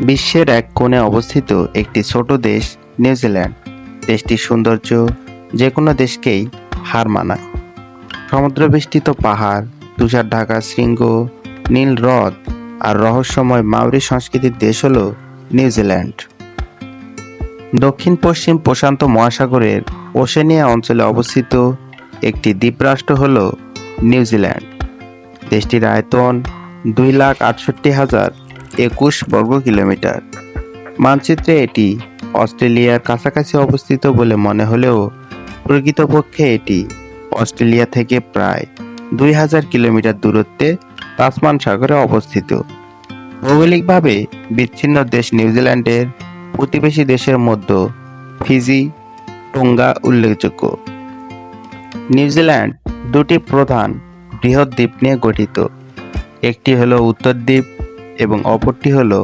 বিশ্বের এক কোণে অবস্থিত একটি ছোট দেশ নিউজিল্যান্ড। দেশটির সৌন্দর্য যে কোনো দেশকেই হার মানায়। সমুদ্রবেষ্টিত পাহাড়, তুষার ঢাকা শৃঙ্গ, নীল হ্রদ আর রহস্যময় মাউরি সংস্কৃতির দেশ হল নিউজিল্যান্ড। দক্ষিণ পশ্চিম প্রশান্ত মহাসাগরের ওশেনিয়া অঞ্চলে অবস্থিত একটি দ্বীপরাষ্ট্র হল নিউজিল্যান্ড। দেশটির আয়তন দুই লাখ আটষট্টি হাজার একুশ বর্গ কিলোমিটার। মানচিত্রে এটি অস্ট্রেলিয়ার কাছাকাছি অবস্থিত বলে মনে হলেও প্রকৃতপক্ষে এটি অস্ট্রেলিয়া থেকে প্রায় দুই হাজার কিলোমিটার দূরত্বে তাসমান সাগরে অবস্থিত। ভৌগোলিকভাবে বিচ্ছিন্ন দেশ নিউজিল্যান্ডের প্রতিবেশী দেশের মধ্যে ফিজি, টোঙ্গা উল্লেখযোগ্য। নিউজিল্যান্ড দুটি প্রধান বৃহৎ দ্বীপ নিয়ে গঠিত। একটি হলো উত্তর দ্বীপ এবং অপরটি হলো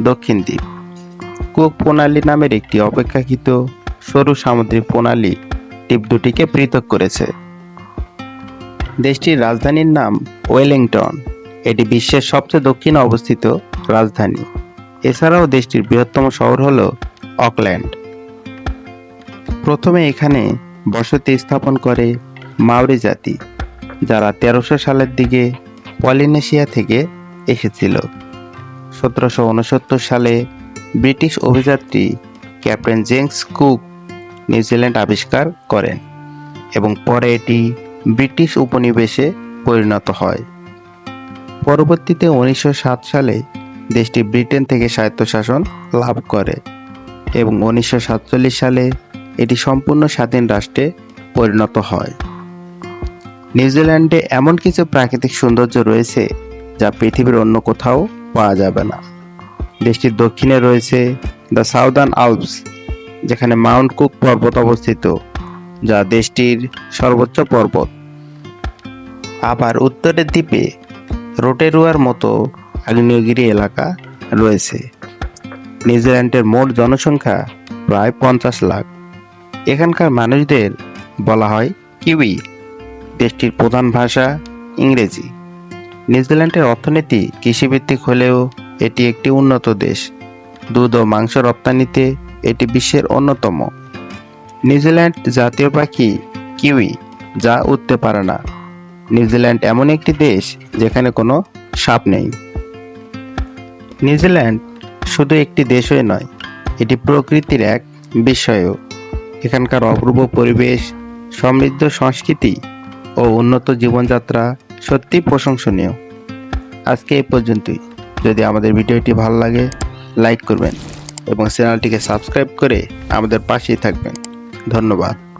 দক্ষিণ দ্বীপ। কুক প্রণালী নামের একটি অপেক্ষাকৃত সরু সামুদ্রিক প্রণালী দ্বীপ দুটিকে পৃথক করেছে। দেশটির রাজধানীর নাম ওয়েলিংটন। এটি বিশ্বের সবচেয়ে দক্ষিণে অবস্থিত রাজধানী। এছাড়াও দেশটির বৃহত্তম শহর হল অকল্যান্ড। প্রথমে এখানে বসতি স্থাপন করে মাউরি জাতি, যারা তেরোশো সালের দিকে পলিনেশিয়া থেকে এসেছিল। সতেরোশো উনসত্তর সালে British অভিযাত্রী captain James Cook New Zealand আবিষ্কার করেন এবং পরে এটি ব্রিটিশ উপনিবেশে পরিণত হয়। পরবর্তীতে উনিশশো সাত সালে দেশটি ব্রিটেন থেকে স্বায়ত্তশাসন লাভ করে এবং উনিশশো সাতচল্লিশ সালে এটি সম্পূর্ণ স্বাধীন রাষ্ট্রে পরিণত হয়। নিউজিল্যান্ডে এমন কিছু প্রাকৃতিক সৌন্দর্য রয়েছে যা পৃথিবীর অন্য কোথাও পাওয়া যাবে না। দেশটির দক্ষিণে রয়েছে দ্য সাউদার্ন আলপস, যেখানে মাউন্ট কুক পর্বত অবস্থিত, যা দেশটির সর্বোচ্চ পর্বত। আবার উত্তরের দ্বীপে রোটেরুয়ার মতো আগ্নেয়গিরি এলাকা রয়েছে। নিউজিল্যান্ডের মোট জনসংখ্যা প্রায় পঞ্চাশ লাখ। এখানকার মানুষদের বলা হয় কিউই, দেশটির প্রধান ভাষা ইংরেজি। নিউজিল্যান্ডের অর্থনীতি কৃষিভিত্তিক হলেও এটি একটি উন্নত দেশ। দুধ ও মাংস রপ্তানিতে এটি বিশ্বের অন্যতম। নিউজিল্যান্ড জাতীয় পাখি কিউই, যা উঠতে পারে না। নিউজিল্যান্ড এমন একটি দেশ যেখানে কোনো সাপ নেই। নিউজিল্যান্ড শুধু একটি দেশই নয়, এটি প্রকৃতির এক বিষয়ও। এখানকার অপূর্ব পরিবেশ, সমৃদ্ধ সংস্কৃতি ও উন্নত জীবনযাত্রা সত্যি প্রশংসনীয়। আজকে এই পর্যন্তই। যদি আমাদের ভিডিওটি ভালো লাগে, লাইক করবেন এবং চ্যানেলটিকে সাবস্ক্রাইব করে আমাদের পাশেই থাকবেন। ধন্যবাদ।